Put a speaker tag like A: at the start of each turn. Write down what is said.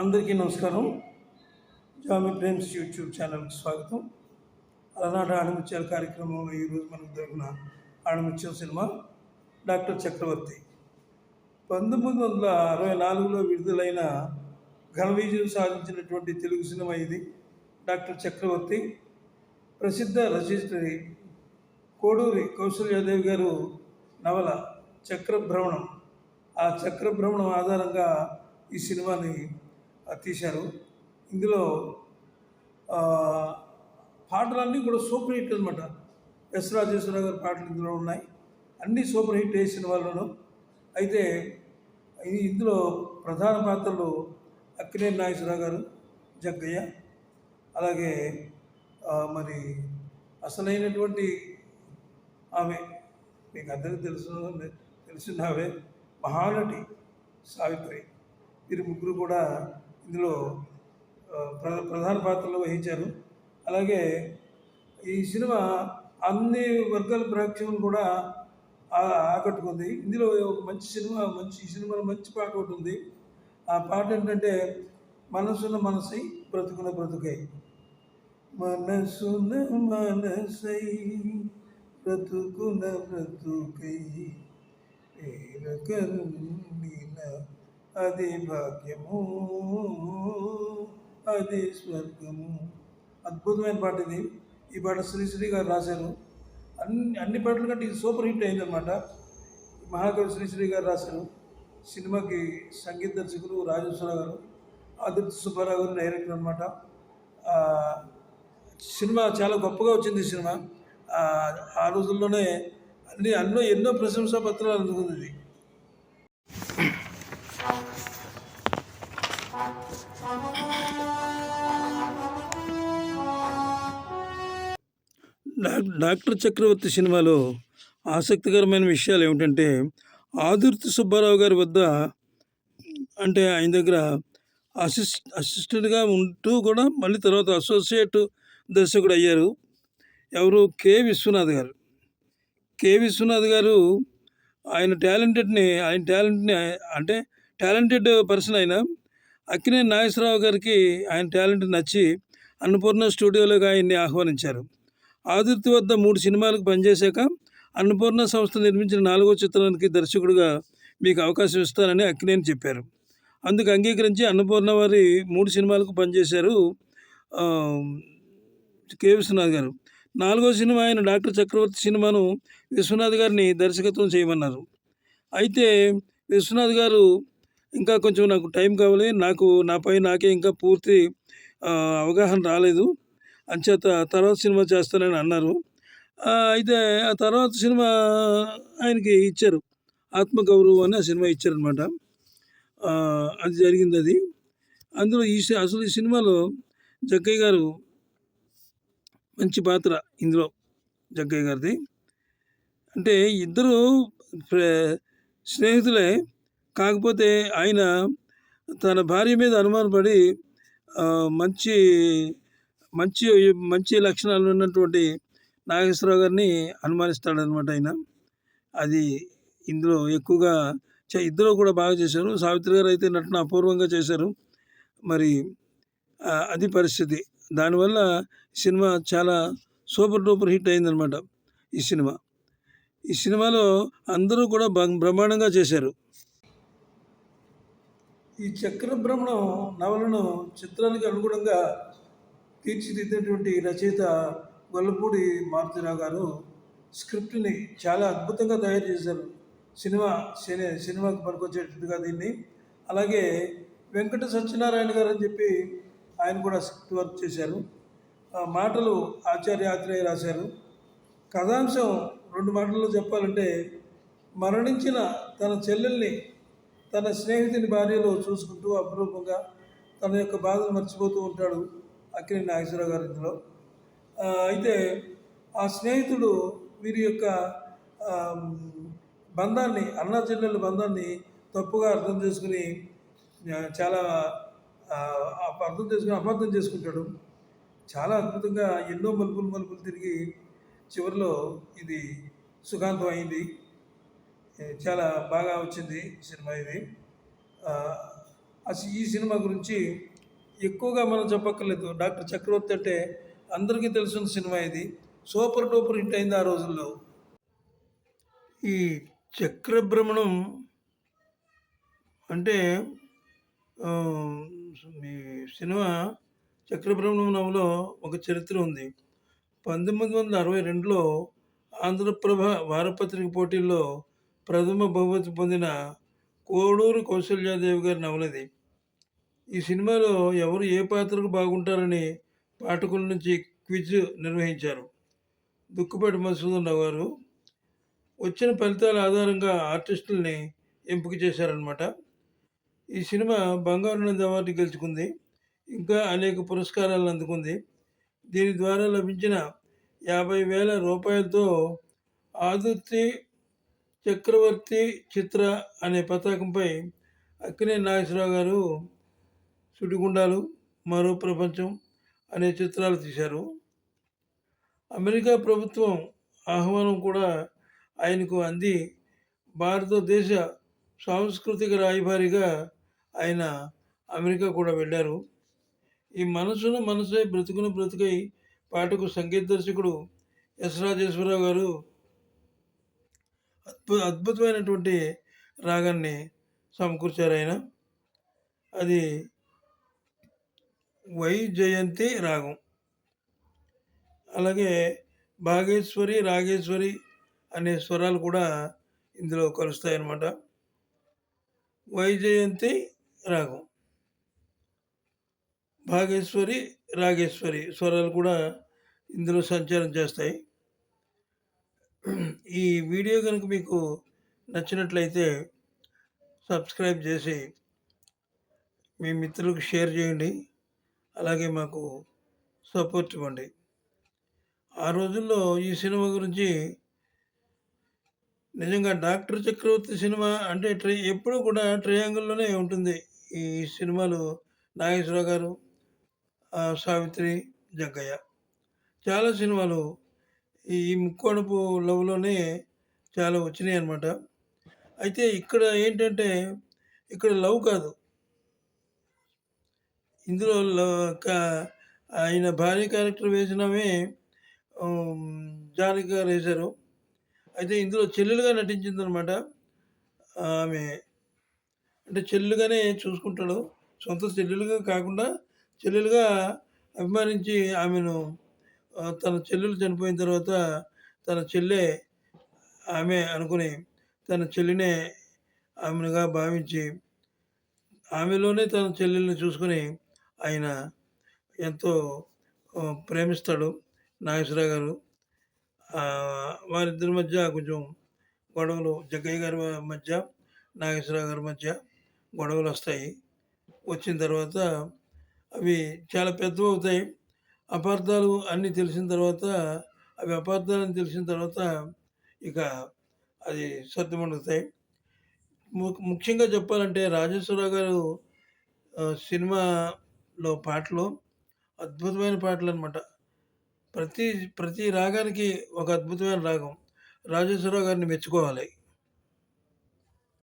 A: అందరికీ నమస్కారం. జామి ప్రేమ్స్ యూట్యూబ్ ఛానల్కి స్వాగతం. అలనాటి ఆణిముత్యాల కార్యక్రమంలో ఈరోజు మనకు దొరికిన ఆణిముత్యం సినిమా డాక్టర్ చక్రవర్తి. పంతొమ్మిది వందల అరవై నాలుగులో విడుదలైన ఘన విజయం సాధించినటువంటి తెలుగు సినిమా ఇది డాక్టర్ చక్రవర్తి. ప్రసిద్ధ రచయిత్రి కోడూరి కౌశల్యాదేవి గారు నవల చక్రభ్రమణం. ఆ చక్రభ్రమణం ఆధారంగా ఈ సినిమాని తీశారు. ఇందులో పాటలన్నీ కూడా సూపర్ హిట్ అనమాట ఎస్ రాజేశ్వర గారి పాటలు ఇందులో ఉన్నాయి. అన్నీ సూపర్ హిట్ వేసిన వాళ్ళను అయితే ఇందులో ప్రధాన పాత్రలు అక్కినేని నాగేశ్వరరావు గారు జగ్గయ్య అలాగే మరి అసలైనటువంటి ఆమె మీకు అందరికీ తెలుసు తెలిసిన ఆమె మహానటి సావిత్రి. వీరు ముగ్గురు కూడా ఇందులో ప్ర ప్రధాన పాత్రలు వహించారు. అలాగే ఈ సినిమా అన్ని వర్గాల ప్రేక్షకులు కూడా ఆకట్టుకుంది. ఇందులో ఒక మంచి సినిమా మంచి ఈ సినిమాలో మంచి పాట ఒకటి ఉంది. ఆ పాట ఏంటంటే మనసున మనసై బ్రతుకున బ్రతుకై మనసున మనసై బ్రతుకున బ్రతుకై కరుణిన అది భాగ్యము అది స్వర్గము. అద్భుతమైన పాట ఇది. ఈ పాట శ్రీశ్రీ గారు రాశారు. అన్ని అన్ని పాటల కంటే ఇది సూపర్ హిట్ అయిందనమాట మహాకవి శ్రీశ్రీ గారు రాశారు. సినిమాకి సంగీత దర్శకులు రాజేశ్వరరావు గారు ఆదిత్య సుబ్బారావు గారు డైరెక్టర్ అనమాట సినిమా చాలా గొప్పగా వచ్చింది సినిమా. ఆ, ఆ రోజుల్లోనే అన్ని అన్నో ఎన్నో ప్రశంసా పత్రాలు అందుకుంది డాక్టర్ చక్రవర్తి సినిమాలో ఆసక్తికరమైన విషయాలు ఏమిటంటే ఆదుర్తి సుబ్బారావు గారి వద్ద అంటే ఆయన దగ్గర అసిస్ట్ అసిస్టెంట్గా ఉంటూ కూడా మళ్ళీ తర్వాత అసోసియేట్ దర్శకుడు అయ్యారు. ఎవరు? కె. విశ్వనాథ్ గారు. కె. విశ్వనాథ్ గారు ఆయన టాలెంటెడ్ని ఆయన టాలెంట్ని అంటే టాలెంటెడ్ పర్సన్ ఆయన. అక్కినే నాగేశ్వరరావు గారికి ఆయన టాలెంట్ నచ్చి అన్నపూర్ణ స్టూడియోలోకి ఆయన్ని ఆహ్వానించారు. ఆదుర్తి వద్ద మూడు సినిమాలకు పనిచేశాక అన్నపూర్ణ సంస్థ నిర్మించిన నాలుగో చిత్రానికి దర్శకుడిగా మీకు అవకాశం ఇస్తానని అక్కినేని చెప్పారు. అందుకు అంగీకరించి అన్నపూర్ణ వారి మూడు సినిమాలకు పనిచేశారు కె విశ్వనాథ్ గారు. నాలుగో సినిమా అయిన డాక్టర్ చక్రవర్తి సినిమాను విశ్వనాథ్ గారిని దర్శకత్వం చేయమన్నారు. అయితే విశ్వనాథ్ గారు ఇంకా కొంచెం నాకు టైం కావాలి నాకు నాపై నాకే ఇంకా పూర్తి అవగాహన రాలేదు. అంచేత తర్వాత సినిమా చేస్తానని అన్నారు. అయితే ఆ తర్వాత సినిమా ఆయనకి ఇచ్చారు. ఆత్మగౌరవం అని ఆ సినిమా ఇచ్చారనమాట అది జరిగింది అది. అందులో ఈ సి- అసలు ఈ సినిమాలో జగ్గయ్య గారు మంచి పాత్ర ఇందులో జగ్గయ్య గారిది. అంటే ఇద్దరు స్నేహితులే కాకపోతే ఆయన తన భార్య మీద అనుమానపడి మంచి మంచి మంచి లక్షణాలు ఉన్నటువంటి నాగేశ్వరరావు గారిని అనుమానిస్తాడనమాట ఆయన. అది ఇందులో ఎక్కువగా ఇద్దరు కూడా బాగా చేశారు. సావిత్రి గారు అయితే నటన అపూర్వంగా చేశారు. మరి అది పరిస్థితి. దానివల్ల సినిమా చాలా సూపర్ డూపర్ హిట్ అయిందనమాట ఈ సినిమా. ఈ సినిమాలో అందరూ కూడా బ్రహ్మాండంగా చేశారు. ఈ చక్రభ్రమణం నవలను చిత్రానికి అనుగుణంగా తీర్చిదిద్దినటువంటి రచయిత గొల్లపూడి మారుతిరావు గారు స్క్రిప్ట్ని చాలా అద్భుతంగా తయారు చేశారు. సినిమా సినీ సినిమాకి పనికొచ్చేటట్టుగా దీన్ని. అలాగే వెంకట సత్యనారాయణ గారు అని చెప్పి ఆయన కూడా స్క్రిప్ట్ వర్క్ చేశారు. ఆ మాటలు ఆచార్య ఆత్రేయ రాశారు. కథాంశం రెండు మాటల్లో చెప్పాలంటే మరణించిన తన చెల్లెల్ని తన స్నేహితుని భార్యలో చూసుకుంటూ అపురూపంగా తన యొక్క బాధను మర్చిపోతూ ఉంటాడు. అక్కినేని నాగేశ్వరరావు గారి ఇంట్లో. అయితే ఆ స్నేహితుడు వీరి యొక్క బంధాన్ని అన్నా చెల్లెల బంధాన్ని తప్పుగా అర్థం చేసుకుని చాలా అర్థం చేసుకుని అపార్థం చేసుకుంటాడు. చాలా అద్భుతంగా ఎన్నో మలుపులు మలుపులు తిరిగి చివరిలో ఇది సుఖాంతం అయింది. చాలా బాగా వచ్చింది సినిమా ఇది. ఆ, ఈ సినిమా గురించి ఎక్కువగా మనం చెప్పక్కర్లేదు. డాక్టర్ చక్రవర్తి అంటే అందరికీ తెలిసిన సినిమా ఇది. సూపర్ డూపర్ హిట్ అయింది ఆ రోజుల్లో. ఈ చక్రభ్రమణం అంటే మీ ఈ సినిమా చక్రభ్రమణం నవలో ఒక చరిత్ర ఉంది. పంతొమ్మిది వందల అరవై రెండులో ఆంధ్రప్రభ వారపత్రిక పోటీల్లో ప్రథమ బహుమతి పొందిన కోడూరు కౌశల్యాదేవి గారి నవలది. ఈ సినిమాలో ఎవరు ఏ పాత్రకు బాగుంటారని పాఠకుల నుంచి క్విజ్ నిర్వహించారు. దుక్కుపాటి మసూదన్న రావు గారు వచ్చిన ఫలితాల ఆధారంగా ఆర్టిస్టుల్ని ఎంపిక చేశారనమాట ఈ సినిమా బంగారు నంది అవార్డు గెలుచుకుంది. ఇంకా అనేక పురస్కారాలను అందుకుంది. దీని ద్వారా లభించిన యాభై వేల రూపాయలతో ఆదుర్తి చక్రవర్తి చిత్ర అనే పతాకంపై అక్కినే నాగేశ్వరరావు గారు సుడిగుండాలు మరో ప్రపంచం అనే చిత్రాలు తీశారు. అమెరికా ప్రభుత్వం ఆహ్వానం కూడా ఆయనకు అంది. భారతదేశ సాంస్కృతిక రాయబారిగా ఆయన అమెరికా కూడా వెళ్ళారు. ఈ మనసును మనసే బ్రతుకును బ్రతుకై పాటకు సంగీత దర్శకుడు ఎస్ రాజేశ్వరరావు గారు అద్భుత అద్భుతమైనటువంటి రాగాన్ని సమకూర్చారు ఆయన. అది వై జయంతి రాగం. అలాగే భాగేశ్వరి రాగేశ్వరి అనే స్వరాలు కూడా ఇందులో కలుస్తాయి అన్నమాట వైజయంతి రాగం. భాగేశ్వరి రాగేశ్వరి స్వరాలు కూడా ఇందులో సంచారం చేస్తాయి. ఈ వీడియో కనుక మీకు నచ్చినట్లయితే సబ్స్క్రైబ్ చేసి మీ మిత్రులకు షేర్ చేయండి. అలాగే మాకు సపోర్ట్ ఇవ్వండి. ఆ రోజుల్లో ఈ సినిమా గురించి నిజంగా డాక్టర్ చక్రవర్తి సినిమా అంటే ట్రై ఎప్పుడు కూడా ట్రయాంగిల్లోనే ఉంటుంది. ఈ సినిమాలు నాగేశ్వరరావు గారు సావిత్రి జగ్గయ్య. చాలా సినిమాలు ఈ ముక్కోడపు లవ్లోనే చాలా వచ్చినాయి అన్నమాట అయితే ఇక్కడ ఏంటంటే ఇక్కడ లవ్ కాదు. ఇందులో ఆయన భార్య క్యారెక్టర్ వేసినవే జానకి గారు వేశారు. అయితే ఇందులో చెల్లెలుగా నటించింది అనమాట ఆమె. అంటే చెల్లెలుగానే చూసుకుంటాడు. సొంత చెల్లెలుగా కాకుండా చెల్లెలుగా అభిమానించి ఆమెను తన చెల్లెలు చనిపోయిన తర్వాత తన చెల్లె ఆమె అనుకుని తన చెల్లినే ఆమెనుగా భావించి ఆమెలోనే తన చెల్లెల్ని చూసుకుని ఆయన ఎంతో ప్రేమిస్తాడు. నాగేశ్వరరావు గారు. వారిద్దరి మధ్య కొంచెం గొడవలు జగ్గయ్య గారి మధ్య నాగేశ్వరరావు గారి మధ్య గొడవలు వస్తాయి. వచ్చిన తర్వాత అవి చాలా పెద్దవి అవుతాయి అపార్థాలు అన్నీ తెలిసిన తర్వాత అవి అపార్థాలని తెలిసిన తర్వాత ఇక అది సర్దుమణుగుతాయి ము- ముఖ్యంగా చెప్పాలంటే రాజేశ్వరరావు గారు సినిమా లో పాటలు అద్భుతమైన పాటలు అనమాట ప్రతి ప్రతి రాగానికి ఒక అద్భుతమైన రాగం. రాజేశ్వరరావు గారిని మెచ్చుకోవాలి.